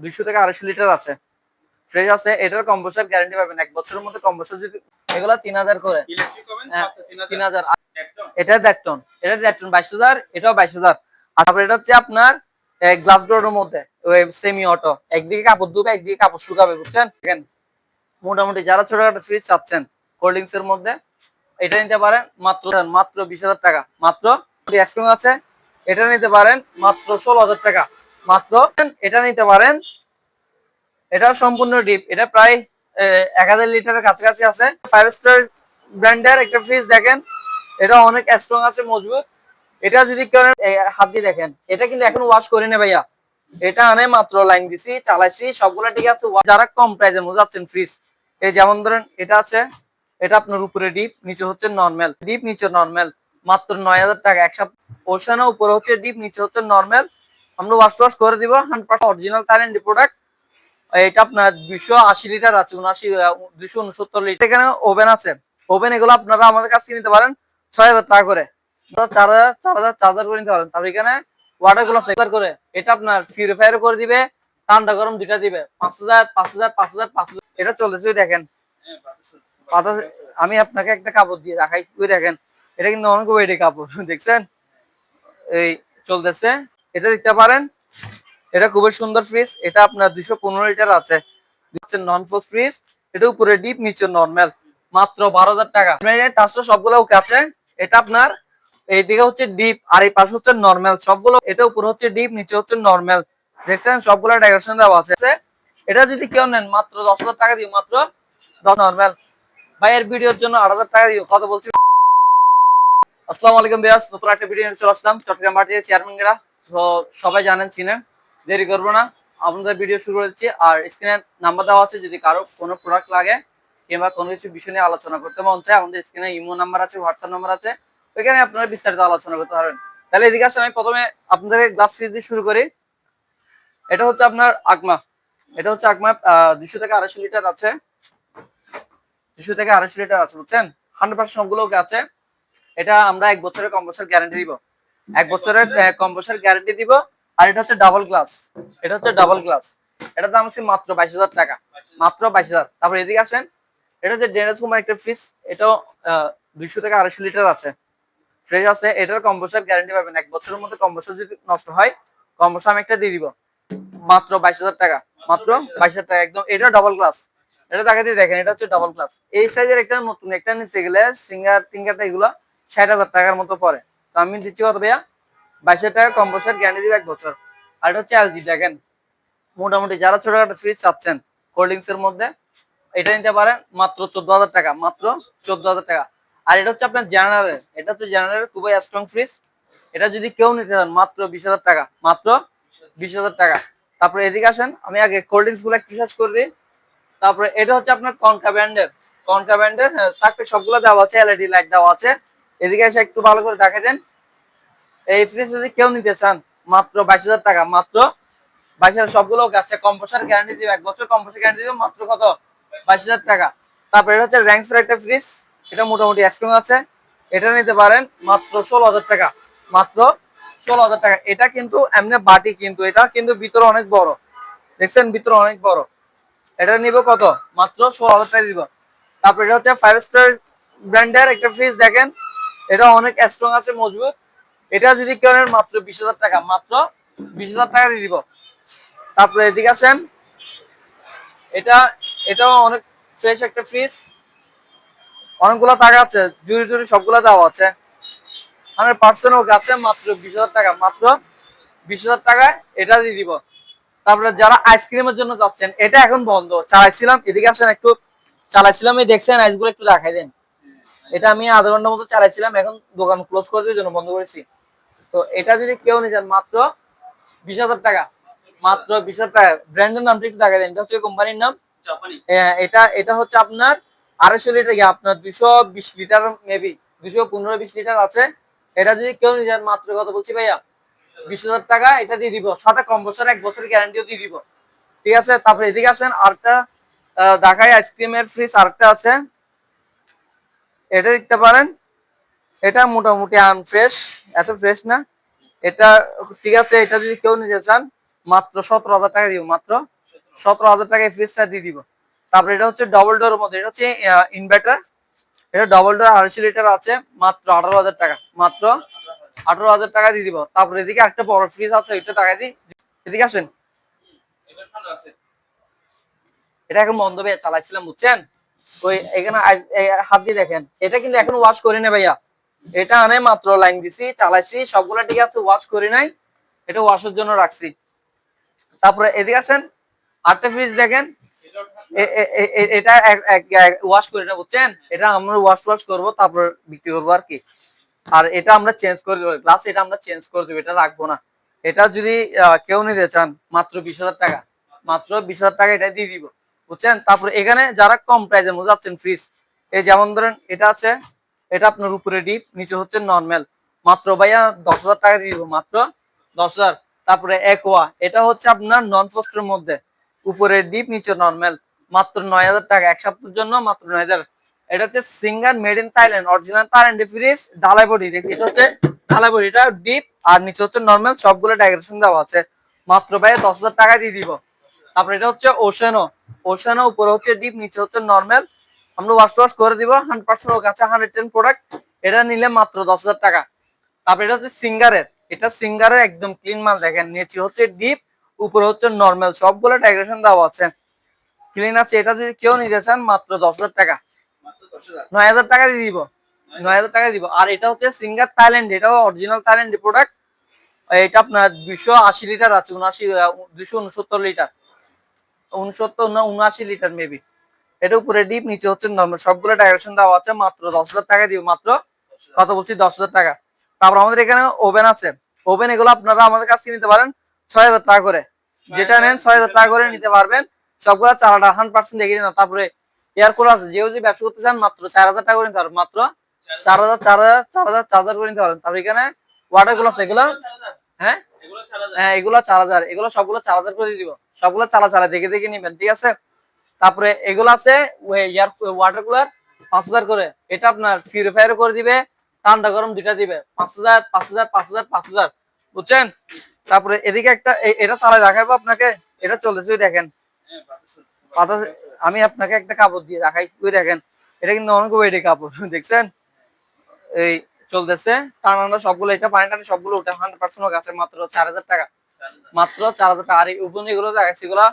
দুইশো থেকে আড়াইশো লিটার আছে। ফ্রেশ আছে এটার কম্পোসার গ্যারান্টি পাবেন। এক বছরের মধ্যে কম্পোসার যদি এগুলা তিন হাজার করে। হ্যাঁ, তিন হাজার। এটা দেখটন এটা দেখটন বাইশ হাজার এটাও বাইশ হাজার। আর তারপরে এটা হচ্ছে আপনার গ্লাস ডোরের মধ্যে সেমি অটো একদিকে কাপড় ধুবে একদিকে কাপড় শুকাবে বুঝছেন? দেখেন মোটামুটি যারা ছোটখাটো ফ্রিজ চাচ্ছেন কোল্ড ড্রিঙ্কস এর মধ্যে এটা নিতে পারেন মাত্র মাত্র বিশ হাজার টাকা। মাত্র আছে এটা নিতে পারেন মাত্র ষোলো হাজার টাকা। মাত্র। এটা নিতে পারেন। এটা সম্পূর্ণ ডিপ। এটা প্রায় এক হাজার লিটারের কাছাকাছি আছে। ফাইভ স্টার ব্র্যান্ডের একটা ফ্রিজ দেখেন। এটা অনেক স্ট্রং আছে, মজবুত। এটা যদি হাত দিয়ে দেখেন। এটা কিন্তু এখন ওয়াশ করি না ভাইয়া। এটা আনে মাত্র লাইন দিছি, চালাইছি, সবগুলো ঠিক আছে। যারা কম প্রাইজের মধ্যে যাচ্ছেন ফ্রিজ এই যেমন ধরেন এটা আছে, এটা আপনার উপরে ডিপ নিচে হচ্ছে নর্মাল ডিপ নিচে নর্মাল মাত্র নয় হাজার টাকা। এক সপ্তাহ ওশানো উপরে হচ্ছে ডিপ নিচে হচ্ছে নর্মাল আমরা ওয়াশ ওয়াশ করে দিব হান্ড্রেড অরিজিনাল কারেন্ট প্রোডাক্ট এটা আপনার দুইশো আশি লিটার আছে, উনআশি দুইশো উনসত্তর লিটার এখানে ওভেন আছে। ওভেন এগুলো আপনারা আমাদের কাছ থেকে নিতে পারেন ছয় হাজার টাকা করে। চার হাজার চার হাজার করে নিতে পারেন। তারপর এখানে ওয়াটারগুলো করে। এটা আপনার পিউরিফায়ার করে দিবে, ঠান্ডা গরম দুইটা দিবে। পাঁচ হাজার পাঁচ হাজার পাঁচ হাজার পাঁচ হাজার। এটা চলতেছে দেখেন। আমি আপনাকে একটা কাপড় দিয়ে রাখাই দেখেন। এটা কিন্তু অনেক ওয়েটে কাপড়, দেখছেন? এই চলতেছে। এটা দেখতে পারেন। এটা খুবই সুন্দর ফ্রিজ এটা আপনার দুইশো পনেরো লিটার আছে। নন ফোর্স ফ্রিজ এটা উপরে ডিপ নিচে নর্মাল মাত্র বারো হাজার টাকা। টাচটা সবগুলো আছে। এটা আপনার এইদিকে হচ্ছে ডিপ আর এই পাশে হচ্ছে নর্মাল সবগুলো এটা উপরে হচ্ছে ডিপ নিচে হচ্ছে নর্মাল দেখছেন? সবগুলো ডেকোরেশন দেওয়া আছে। এটা যদি কেউ নেন, মাত্র দশ হাজার টাকা দিও, মাত্র নর্মাল ভাইয়ের ভিডিওর জন্য আট হাজার টাকা দিও। কত বলছি। আসসালামু আলাইকুম, বিয়াস। নতুন একটা ভিডিও চলে আসলাম। চট্টগ্রাম মাটির চেয়ারম্যান গেরা তো সবাই জানেন চিনেন, দেরি করব না। আপনাদের ভিডিও শুরু করেছি, আর স্ক্রিনে নাম্বার দেওয়া আছে, যদি কারও কোনো প্রোডাক্ট লাগে, কিংবা কোনো কিছু বিষয় নিয়ে আলোচনা করতে মন চায়, আমাদের স্ক্রিনে ইমো নাম্বার আছে হোয়াটসঅ্যাপ নাম্বার আছে, ওইখানে আপনারা বিস্তারিত আলোচনা করতে পারবেন। তাহলে এদিকে আসেন, আমি প্রথমে আপনাদের গ্লাস ফ্রিজ দিয়ে শুরু করি। এটা হচ্ছে আপনার আকমা। এটা হচ্ছে আকমা দুশো থেকে আড়াইশো লিটার আছে। দুশো থেকে আড়াইশো লিটার আছে, বুঝছেন? হান্ড্রেড পার্সেন্ট সবগুলো আছে। এটা আমরা এক বছরের কম বছর গ্যারান্টি দিব। এক বছরের কম বছর গ্যারান্টি দিব, আর এটা হচ্ছে ডাবল গ্লাস এটা হচ্ছে ডাবল গ্লাস এটার দাম হচ্ছে মাত্র বাইশ হাজার টাকা। মাত্র বাইশ হাজার। তারপর এদিকে আসেন। এটা হচ্ছে ডেনাস কুমার একটা ফ্রিজ এটাও দুইশো থেকে আড়াইশো লিটার আছে। ফ্রেশ আছে। এটার কম্পোসার গ্যারান্টি পাবেন। এক বছরের মধ্যে কম্পোসার যদি নষ্ট হয় কম্পোসার আমি একটা দিয়ে দিব। মাত্র বাইশ হাজার টাকা। মাত্র বাইশ হাজার টাকা। একদম এটা ডাবল গ্লাস এটা টাকা দিয়ে দেখেন, এটা হচ্ছে ডাবল গ্লাস এই সাইজের একটা নতুন, একটা নিতে গেলে সিঙ্গার টিঙ্গারটা এগুলো ষাট হাজার টাকার মতো পড়ে। তো আমি দিচ্ছি কত ভাইয়া? বাইশ টাকা কম্পোসার গ্যারান্টি দিব এক বছর। আর এটা হচ্ছে এলজি দেখেন। মোটামুটি যারা ছোটখাটো ফ্রিজ চাচ্ছেন কোল্ড ড্রিঙ্কস এর মধ্যে, এটা নিতে পারেন মাত্র চোদ্দ হাজার টাকা, মাত্র চোদ্দ হাজার টাকা। আর এটা হচ্ছে আপনার জেনারেল এটা হচ্ছে জেনারেল খুবই স্ট্রং ফ্রিজ এটা যদি কেউ নিতে চান, মাত্র বিশ হাজার টাকা, মাত্র বিশ হাজার টাকা। তারপরে এদিকে আসেন, আমি আগে কোল্ড ড্রিঙ্কসগুলো একটু শেষ করে দিই। তারপরে এটা হচ্ছে আপনার কনকা ব্র্যান্ডের কনকা ব্র্যান্ডের হ্যাঁ থাকতে সবগুলো দেওয়া আছে এলইডি লাইট দেওয়া আছে। এদিকে এসে একটু ভালো করে দেখা দেন। এই ফ্রিজ যদি কেউ নিতে চান, মাত্র বাইশ হাজার টাকা, মাত্র বাইশ হাজার সবগুলো আছে কম্পোসার গ্যারান্টি দিবে, এক বছর কম্পোসার গ্যারান্টি দিবে, মাত্র কত? বাইশ হাজার টাকা। তারপরে এটা হচ্ছে র্যাঙ্কসের একটা ফ্রিজ এটা মোটামুটি স্ট্রং আছে। এটা নিতে পারেন মাত্র ষোলো হাজার টাকা, মাত্র ষোলো হাজার টাকা। এটা কিন্তু এমনি বাটি কিন্তু, এটা কিন্তু ভিতরে অনেক বড়। দেখছেন, ভিতরে অনেক বড়। এটা নিব কত? মাত্র ষোলো হাজার টাকা দিব। তারপর এটা হচ্ছে ফাইভ স্টার ব্র্যান্ডের একটা ফ্রিজ দেখেন। এটা অনেক স্ট্রং আছে, মজবুত। এটা যদি কেনেন মাত্র বিশ হাজার টাকা, মাত্র বিশ হাজার টাকা দিয়ে দিব। তারপরে এদিকে আছেন এটা, এটাও অনেক ফ্রেশ একটা ফ্রিজ অনেকগুলো টাকা আছে, জুড়ি জুড়ি সবগুলো দেওয়া আছে। হান্ড্রেড পার্সেন্ট আছে, মাত্র বিশ হাজার টাকা, মাত্র বিশ হাজার টাকায় এটা দিয়ে দিব। তারপরে যারা আইসক্রিমের জন্য যাচ্ছেন, এটা এখন বন্ধ। চালাইছিলাম, এদিকে আসেন একটু। চালাইছিলাম দেখছেন, আইসগুলো একটু দেখাই দেন। এটা আমি আধা ঘণ্টার মতো চালাইছিলাম এখন দোকান ক্লোজ করে দেওয়ার জন্য বন্ধ করেছি। তো এটা যদি কেউ নিয়ে যান মাত্র বিশ হাজার টাকা মাত্র বিশ হাজার টাকা। ব্র্যান্ডের নামটা একটু দেখাই দেন এটা হচ্ছে কোম্পানির নাম? হ্যাঁ, এটা এটা হচ্ছে আপনার আড়াইশো লিটার আপনার দুশো বিশ লিটার মেবি দুশো পনেরো বিশ লিটার আছে। এটা যদি কেউ নিয়ে যান মাত্র কথা বলছি ভাইয়া? বিশ হাজার টাকা এটা দিয়ে দিব। সাথে কম বছর এক বছর গ্যারান্টিও দিয়ে দিব। ঠিক আছে? তারপরে এদিকে আছেন আরেকটা ঢাকায় আইসক্রিমের ফ্রিজ আরেকটা আছে। এটা দেখতে পারেন। এটা মোটামুটি আনফ্রেশ এত ফ্রেশ না। এটা ঠিক আছে, এটা যদি কেউ নিতে চান, মাত্র সতেরো হাজার টাকা দিব, মাত্র সতেরো হাজার টাকায় ফ্রিজটা দিয়ে দিব। তারপরে এটা হচ্ছে ডবল ডোরের মধ্যে, এটা হচ্ছে ইনভার্টার এটা ডবল ডোর আড়াইশো লিটার আছে, মাত্র আঠারো হাজার টাকা, মাত্র আঠারো হাজার টাকা দিয়ে দিব। তারপরে এদিকে একটা বড় ফ্রিজ আছে, ওইটা টাকা দিই। এদিকে আসেন। এটা এখন বন্ধ চালাইছিলাম, বুঝছেন? ওই এখানে হাত দিয়ে দেখেন। এটা কিন্তু এখন ওয়াশ করি ভাইয়া। এটা আনে মাত্র লাইন দিছি, চালাইছি, সবগুলা ঠিক আছে ওয়াশ নাই। এটা ওয়াশের জন্য রাখছি। তারপরে এদিকে আসেন আটটা ফ্রিজ দেখেন। এটা ওয়াশ না বুঝছেন? এটা আমরা ওয়াশ ওয়াশ করব, তারপর বিক্রি করব আর কি। আর এটা আমরা চেঞ্জ করে দেবো গ্লাস এটা আমরা চেঞ্জ করে দেবো, এটা রাখব না। এটা যদি কেউ নিতে চান, মাত্র বিশ হাজার টাকা। মাত্র বিশ হাজার টাকা এটা দিয়ে দিব। বুঝছেন? তারপরে এখানে যারা কম প্রাইজের মধ্যে যাচ্ছেন ফ্রিজ এই যেমন ধরেন এটা আছে, এটা আপনার উপরে ডিপ নিচে হচ্ছে নর্মাল মাত্র ভাইয়া দশ হাজার টাকা দিয়ে দিব, মাত্র দশ হাজার। তারপরে একোয়া এটা হচ্ছে আপনার নন ফোস্টের মধ্যে। উপরে ডিপ নিচে নর্মাল মাত্র নয় হাজার টাকা, এক সপ্তাহের জন্য মাত্র নয় হাজার। এটা হচ্ছে Singer made in Thailand original Thailand fridge ঢালাই বডি। দেখি, এটা হচ্ছে ঢালাই বডি, এটা ডিপ আর নিচে হচ্ছে নর্মাল সবগুলো ডেকোরেশন দেওয়া আছে। মাত্র ভাই দশ হাজার টাকা দিয়ে দিব। তারপরে এটা হচ্ছে ওশানো ওশানো উপরে হচ্ছে ডিপ নিচে হচ্ছে নর্মাল আমরা ওয়াশ ওয়াশ করে দিব হান্ড্রেড পার্সেন্ট কাছে হান্ড্রেড টেন প্রোডাক্ট এটা নিলে মাত্র দশ হাজার টাকা। তারপরে এটা হচ্ছে সিঙ্গারের এটা সিঙ্গারের একদম ক্লিন মাল দেখেন, নিচে হচ্ছে ডিপ উপরে হচ্ছে নর্মাল সবগুলো ডেকোরেশন দেওয়া আছে। ক্লিন আছে, এটা যদি কেউ নিতে চান, মাত্র দশ হাজার টাকা। নয় হাজার টাকা দিয়ে দিব, নয় হাজার টাকা দিব। আর এটা হচ্ছে সিঙ্গার থাইল্যান্ড এটাও অরিজিনাল থাইল্যান্ড প্রোডাক্ট এটা আপনার দুইশো আশি লিটার আছে, উনআশি, দুইশো উনসত্তর লিটার উনসত্তর না উনআশি লিটার মেবি এটা উপরে ডিপ নিচে হচ্ছে নর্মাল সবগুলো ডেকোরেশন দেওয়া আছে, মাত্র দশ হাজার টাকা দিব মাত্র কত বলছি দশ হাজার টাকা। তারপর আমাদের এখানে ওভেন আছে। ওভেন এগুলো আপনারা আমাদের কাছ থেকে নিতে পারেন ছয় হাজার টাকা করে। যেটা নেন ছয় হাজার টাকা করে নিতে পারবেন। সবগুলো চালাটা হান্ড্রেড পার্সেন্ট দেখে নিন। তারপরে এয়ার কুলার আছে যেও যদি ব্যবসা করতে চান, মাত্র চার হাজার টাকা করে নিতে পারবেন। মাত্র চার হাজার চার হাজার চার হাজার চার হাজার করে নিতে পারবেন। তারপর এখানে ওয়াটারগুলো আছে, এগুলো হ্যাঁ? হ্যাঁ এগুলো চার হাজার। এগুলো সবগুলো চার হাজার করে দিব। সবগুলো চালা চালা দেখে দেখে নিবেন ঠিক আছে? তারপরে এগুলো আছে এয়ার ওয়াটার কুলার পাঁচ হাজার করে। এটা আপনার পিউরিফায়ার করে দিবে ঠান্ডা গরম দুইটা দিবে। পাঁচ হাজার পাঁচ হাজার পাঁচ হাজার পাঁচ হাজার। বুঝছেন? তারপরে এদিকে একটা এটা চালাই দেখাবো আপনাকে। এটা চলতেছে দেখেন। বাতাস আমি আপনাকে একটা কাপড় দিয়ে দেখাই। ওই দেখেন এটা কিন্তু অনেক ওয়েটে কাপড় দেখছেন? এই চলতেছে। টানানো সবগুলো এটা পানি টানি সবগুলো উঠে হান্ড্রেড পার্সেন্ট গাছে মাত্র চার হাজার টাকা। মাত্র চার হাজার টাকা। আর এই উপর এগুলো দেখাচ্ছি এগুলা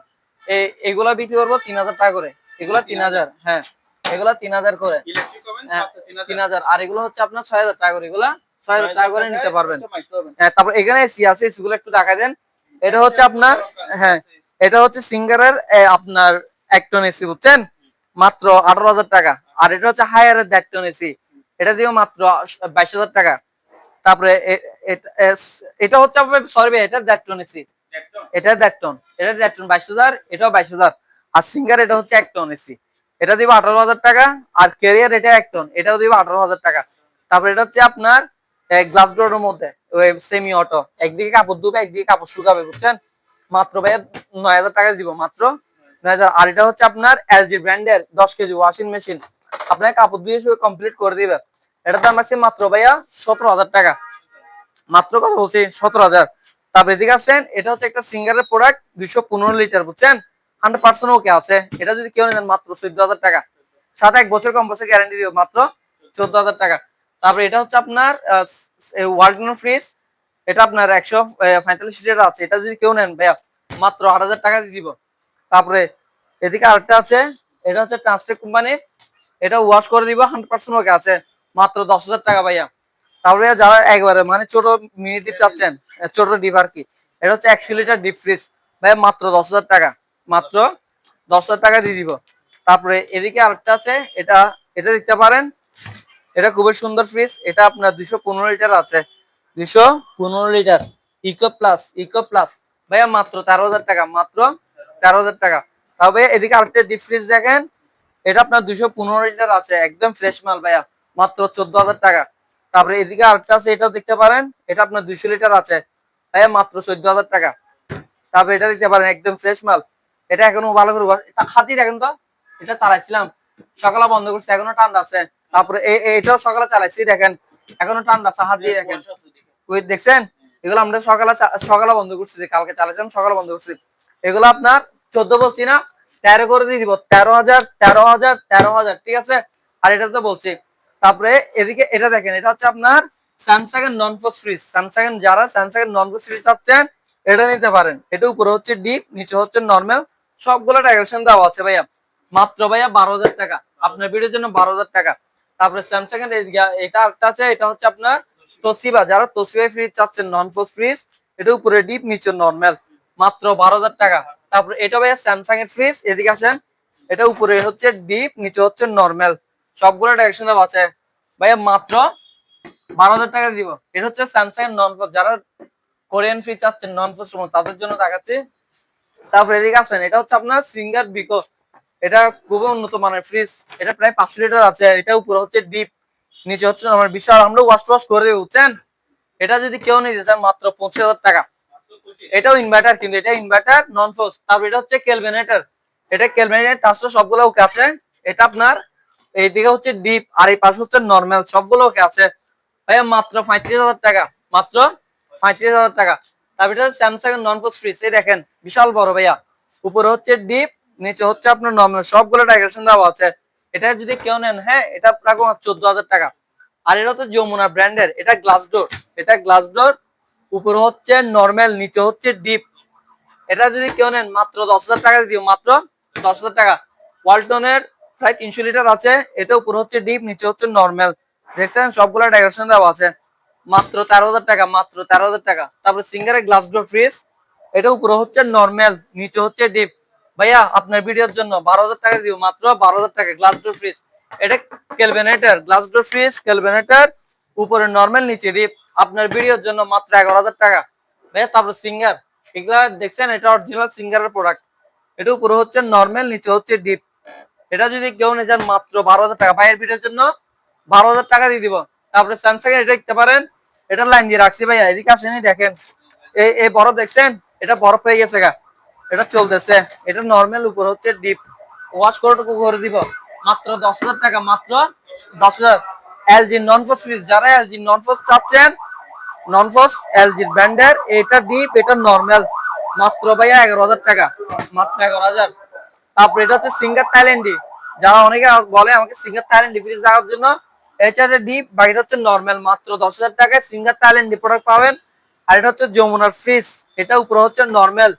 এগুলা বিক্রি করব তিন হাজার টাকা করে। এগুলা তিন হাজার হ্যাঁ। এগুলা তিন হাজার করে। হ্যাঁ, তিন হাজার। আর এগুলো হচ্ছে আপনার ছয় হাজার টাকা করে। এগুলা ছয় হাজার টাকা করে নিতে পারবেন। হ্যাঁ তারপর এখানে এসি আছে এসি গুলো একটু দেখা দেন। এটা হচ্ছে আপনার হ্যাঁ এটা হচ্ছে সিঙ্গারের আপনার এক টন এসি বুঝছেন? মাত্র আঠারো হাজার টাকা। আর এটা হচ্ছে হায়ারের দেড় টন এসি এটা দিও মাত্র বাইশ হাজার টাকা। তারপরে এটা হচ্ছে সরি ভাই এটা দেড় টন এসি এটা দেড় টন এটা দেড় টন বাইশ হাজার এটাও বাইশ হাজার। আর সিঙ্গার এটা হচ্ছে এক টন এসি এটা দিব আঠারো হাজার টাকা আর ক্যারিয়ার এটা এক টন এটাও দিব আঠারো হাজার টাকা। তারপরে এটা হচ্ছে আপনার গ্লাস ডোরের মধ্যে ওই সেমি অটো একদিকে কাপড় ধুবে একদিকে কাপড় শুকাবে বুঝছেন? মাত্র ভাই নয় হাজার টাকা দিব মাত্র। নয় হাজার আর এটা হচ্ছে আপনার এলজি ব্র্যান্ডের দশ কেজি ওয়াশিং মেশিন আপনার কাপড় ধুয়ে শুয়ে কমপ্লিট করে দিবে। এটা দাম আছে মাত্র ভাইয়া সতেরো হাজার টাকা। মাত্র কত বলছি সতেরো হাজার। তারপরে এদিকে আসেন, এটা হচ্ছে একটা সিঙ্গারের প্রোডাক্ট দুইশো পনেরো লিটার বুঝছেন? হান্ড্রেড পার্সেন্ট ওকে আছে। এটা যদি কেউ নেন মাত্র চোদ্দ হাজার টাকা। সাথে এক বছর কম বছর গ্যারান্টি দিব মাত্র চোদ্দ হাজার টাকা। তারপরে এটা হচ্ছে আপনার ওয়ার্ল্ড ফ্রিজ এটা আপনার একশো পঁয়তাল্লিশ লিটার আছে। এটা যদি কেউ নেন ভাইয়া, মাত্র আট হাজার টাকা দিয়ে দিব। তারপরে এদিকে আরেকটা আছে, এটা হচ্ছে ট্রান্সটেক কোম্পানি এটা ওয়াশ করে দিব হান্ড্রেড পার্সেন্ট ওকে আছে, মাত্র দশ হাজার টাকা ভাইয়া। তারপরে যারা একবারে মানে ছোট মিনি ডিপ চাচ্ছেন ছোট ডিপ আর কি, এটা হচ্ছে একশো লিটার ডিপ ফ্রিজ ভাইয়া, মাত্র দশ হাজার টাকা, মাত্র দশ হাজার টাকা দিয়ে দিব। তারপরে এদিকে আরেকটা আছে, এটা এটা দেখতে পারেন। এটা খুবই সুন্দর ফ্রিজ এটা আপনার দুশো পনেরো লিটার আছে। দুশো পনেরো litre eco plus eco plus ভাইয়া, মাত্র তেরো হাজার টাকা, মাত্র তেরো হাজার টাকা। তবে এদিকে আরেকটা ডিপ ফ্রিজ দেখেন। এটা আপনার দুশো পনেরো লিটার আছে একদম ফ্রেশ মাল ভাইয়া মাত্র চোদ্দ হাজার টাকা। তারপরে এদিকে আরেকটা আছে এটাও দেখতে পারেন এটা আপনার দুইশো লিটার আছে ভাইয়া মাত্র চোদ্দ হাজার টাকা। তারপরে এটা দেখতে পারেন একদম ফ্রেশ মাল। এটা এখনও ভালো করে এটা হাতি দেখেন তো এটা চালাইছিলাম। সকালে বন্ধ করছে এখনও ঠান্ডা আছে। তারপরে এটাও সকালে চালাইছি দেখেন এখনও ঠান্ডা আছে হাত দিয়ে দেখেন। ওই দেখছেন? এগুলো আমরা সকালে সকালে বন্ধ করছি যে কালকে চালাইছিলাম সকালে বন্ধ করছি। এগুলো আপনার চোদ্দ বলছি না তেরো করে দিয়ে দিব, তেরো হাজার তেরো হাজার তেরো হাজার, ঠিক আছে? আর এটা তো বলছি, তারপরে এদিকে এটা দেখেন, এটা হচ্ছে আপনার স্যামসাং এর নন ফোস ফ্রিজ স্যামসাং এর যারা স্যামসাং এর নন ফোস ফ্রিজ চাচ্ছেন, এটা নিতে পারেন। এটা উপরে হচ্ছে ডিপ, নিচে হচ্ছে নর্মাল, সবগুলো ডেকোরেশন দেওয়া আছে ভাইয়া। মাত্র ভাইয়া বারো হাজার টাকা, আপনার ভিডিওর জন্য বারো হাজার টাকা। তারপরে স্যামসাং এর এটা একটা আছে, এটা হচ্ছে আপনার তোসিবা। যারা তোসিবা ফ্রিজ চাচ্ছেন নন ফোস ফ্রিজ এটা উপরে ডিপ, নিচে নর্মাল, মাত্র বারো হাজার টাকা। তারপরে এটা ভাইয়া স্যামসাং এর ফ্রিজ এদিকে আসেন। এটা উপরে হচ্ছে ডিপ নিচে হচ্ছে নর্মাল সবগুলো ডাইরেকশন আছে। ভাইয়া, মাত্র বারো হাজার টাকা দিব। এটা হচ্ছে স্যামসাং এর নন যারা কোরিয়ান ফ্রিজ চাচ্ছেন নন ফোস তাদের জন্য দেখাচ্ছি। তারপরে এদিকে আসেন, এটা হচ্ছে আপনার সিঙ্গার বিকো এটা খুবই উন্নত মানের ফ্রিজ এটা প্রায় পাঁচশো লিটার আছে। এটা উপরে হচ্ছে ডিপ নিচে হচ্ছে আমার বিশাল, আমরা ওয়াশ ওয়াশ করে বুঝছেন? এটা যদি কেউ নিতে চান মাত্র পঁচিশ হাজার টাকা। এটাও ইনভার্টার কিন্তু এটা ইনভার্টার নন ফোর্স তারপর এটা হচ্ছে কেলভেনেটার এটা কেলভেনেটার টাচটা সবগুলো ওকে আছে। এটা আপনার এইদিকে হচ্ছে ডিপ আর এই পাশে হচ্ছে নর্মাল সবগুলো ওকে আছে। ভাইয়া, মাত্র পঁয়ত্রিশ হাজার টাকা। মাত্র পঁয়ত্রিশ হাজার টাকা। তারপর এটা স্যামসাং এর নন ফোর্স ফ্রিজ এই দেখেন, বিশাল বড় ভাইয়া। উপরে হচ্ছে ডিপ নিচে হচ্ছে আপনার নর্মাল সবগুলো ডাইরেকশন দেওয়া আছে। এটা যদি কেউ নেন হ্যাঁ এটা প্রায় চোদ্দ হাজার টাকা। আর এটা তো যমুনা ব্র্যান্ডের এটা গ্লাস ডোর এটা গ্লাস ডোর উপরে হচ্ছে নর্মাল নিচে হচ্ছে ডিপ এটা যদি কেউ নেন, মাত্র দশ হাজার টাকা দিও, মাত্র দশ হাজার টাকা। ওয়ালটনের প্রায় তিনশো লিটার আছে, এটা উপরে হচ্ছে ডিপ নিচে হচ্ছে নর্মাল দেখছেন, সবগুলো ডাইরেকশন দেওয়া আছে। মাত্র তেরো হাজার টাকা, মাত্র তেরো হাজার টাকা। তারপরে সিঙ্গারের গ্লাস ডোর ফ্রিজ এটা উপরে হচ্ছে নর্মাল নিচে হচ্ছে ডিপ ভাইয়া, আপনার ভিডিওর জন্য বারো হাজার টাকা দিও, মাত্র বারো হাজার টাকা গ্লাস ডোর ফ্রিজ এটা Kelvinator glass door fridge Kelvinator উপরে নর্মাল নিচে ডিপ আপনার ভিডিওর জন্য মাত্র এগারো হাজার টাকা। তারপর সিঙ্গার এগুলা দেখছেন, এটা অরিজিনাল সিঙ্গারের প্রোডাক্ট এটা উপরে হচ্ছে নর্মাল নিচে হচ্ছে ডিপ এটা যদি কেউ নিয়ে যান মাত্র বারো হাজার টাকা। ভাইয়ের ভিডিওর জন্য বারো হাজার টাকা দিয়ে দিব। তারপরে স্যামসাং এটা দেখতে পারেন। এটা লাইন দিয়ে রাখছি ভাইয়া, এদিকে আসেনি দেখেন। এই এই বরফ দেখছেন? এটা বরফ হয়ে গেছে গা। এটা চলতেছে। এটা নর্মাল উপর হচ্ছে ডিপ ওয়াশ করে করে দিব। মাত্র দশ হাজার টাকা, মাত্র দশ হাজার। এলজি নন ফোর্স ফ্রিজ যারা এলজি নন ফোর্স চাচ্ছেন নন ফোর্স এলজি ব্র্যান্ডের, এটা ডিপ এটা নর্মাল মাত্র ভাইয়া এগারো হাজার টাকা। মাত্র এগারো হাজার। তারপরে এটা হচ্ছে সিঙ্গার থাইল্যান্ডি যারা অনেকে বলে আমাকে সিঙ্গার থাইল্যান্ডি ফ্রিজ দেখার জন্য, এটা হচ্ছে ডিপ বাকিটা হচ্ছে নর্মাল মাত্র দশ হাজার টাকায় সিঙ্গার থাইল্যান্ডি প্রোডাক্ট পাবেন। আর এটা হচ্ছে যমুনার ফ্রিজ এটা উপরে হচ্ছে নর্মাল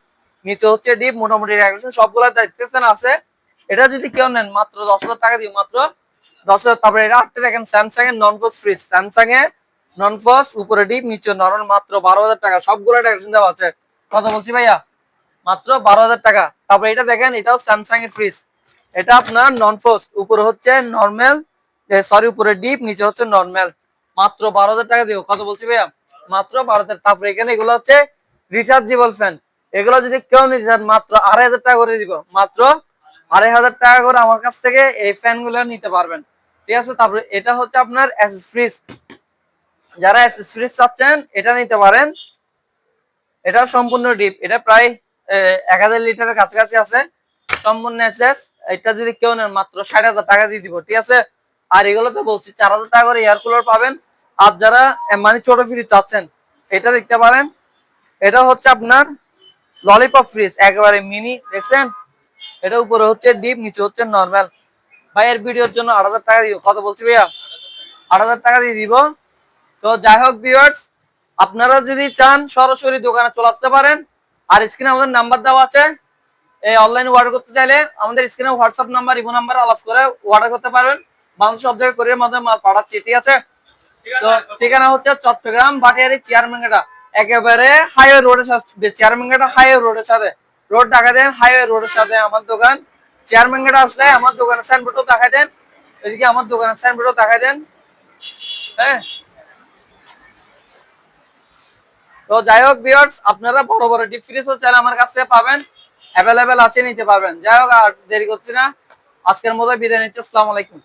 নিচে হচ্ছে ডিপ মোটামুটি সবগুলো দেখতেছেন আছে। এটা যদি কেউ নেন, মাত্র দশ হাজার টাকা দিয়ে মাত্র দশ হাজার। তারপরে এটা আটটা দেখেন স্যামসাং এর নন ফ্রিজ স্যামসাং এর নন ফোর্স উপরে ডিপ, নিচে নর্মাল মাত্র বারো হাজার টাকা। সবগুলো রেগুলেশন দেওয়া আছে। কথা বলছি ভাইয়া? মাত্র বারো হাজার টাকা। তারপরে এটা দেখেন, এটাও স্যামসাং এর ফ্রিজ এটা আপনার নন ফোর্স উপরে হচ্ছে নর্মাল সরি উপরে ডিপ, নিচে হচ্ছে নর্মাল মাত্র বারো হাজার টাকা দিও। কত বলছি ভাইয়া? মাত্র বারো হাজার। তারপরে এখানে এগুলো হচ্ছে রিচার্জেবল ফ্যান এগুলো যদি কেউ নিতে মাত্র আড়াই হাজার টাকা করে দিব। মাত্র আড়াই হাজার টাকা করে আমার কাছ থেকে এই ফ্যানগুলো নিতে পারবেন। ঠিক আছে? তারপরে এটা হচ্ছে আপনার ফ্রিজ যারা ফ্রিজ চাচ্ছেন, এটা নিতে পারেন। এটা সম্পূর্ণ ডিপ এটা প্রায় এক হাজার লিটারের কাছাকাছি আছে। সম্পূর্ণ এসএস এটা যদি কেউ নেন, মাত্র ষাট হাজার টাকা দিয়ে দিব, ঠিক আছে? আর এগুলো তো বলছি, চার হাজার টাকা করে এয়ার কুলার পাবেন। আর যারা মানে ছোট ফ্রিজ চাচ্ছেন, এটা দেখতে পারেন। এটা হচ্ছে আপনার ললিপপ ফ্রিজ একেবারে মিনি দেখছেন? এটা উপরে হচ্ছে ডিপ নিচে হচ্ছে নর্মাল ভাইয়ের ভিডিওর জন্য আট হাজার টাকা দিব। কত বলছি ভাইয়া? আট হাজার টাকা দিয়ে দিব। তো যাই হোক ভিউয়ার্স আপনারা যদি চান সরাসরি দোকানে চলে আসতে পারেন, আর স্ক্রিনে আমাদের নাম্বার দেওয়া আছে। এই অনলাইনে অর্ডার করতে চাইলে আমাদের স্ক্রিনে হোয়াটসঅ্যাপ নাম্বার ইমো নাম্বার আলাপ করে অর্ডার করতে পারবেন বাংলাদেশ সব জায়গায় মাধ্যমে মাল পাঠাচ্ছি ঠিক আছে। তো ঠিকানা হচ্ছে চট্টগ্রাম বাটিয়ারি চেয়ারম্যানঘাটা একেবারে হাইওয়ে রোডের সাথে চেয়ারম্যানঘাটা হাইওয়ে রোডের সাথে। রোড দেখা দেন হাইওয়ে রোডের সাথে আমার দোকান। চেয়ারম্যানঘাটা আসলে আমার দোকানের সাইনবোর্ডও দেখা দেন। এদিকে আমার দোকানের সাইনবোর্ডও দেখা দেন। হ্যাঁ? তো যাই হোক বিয়ার্স আপনারা বড় বড় ডিপ ফ্রিজও চাইলে আমার কাছে পাবেন। অ্যাভেলেবেল আছে, নিতে পারবেন। যাই হোক, আর দেরি করছি না। আজকের মতো বিদায় নিচ্ছি। আসসালামু আলাইকুম।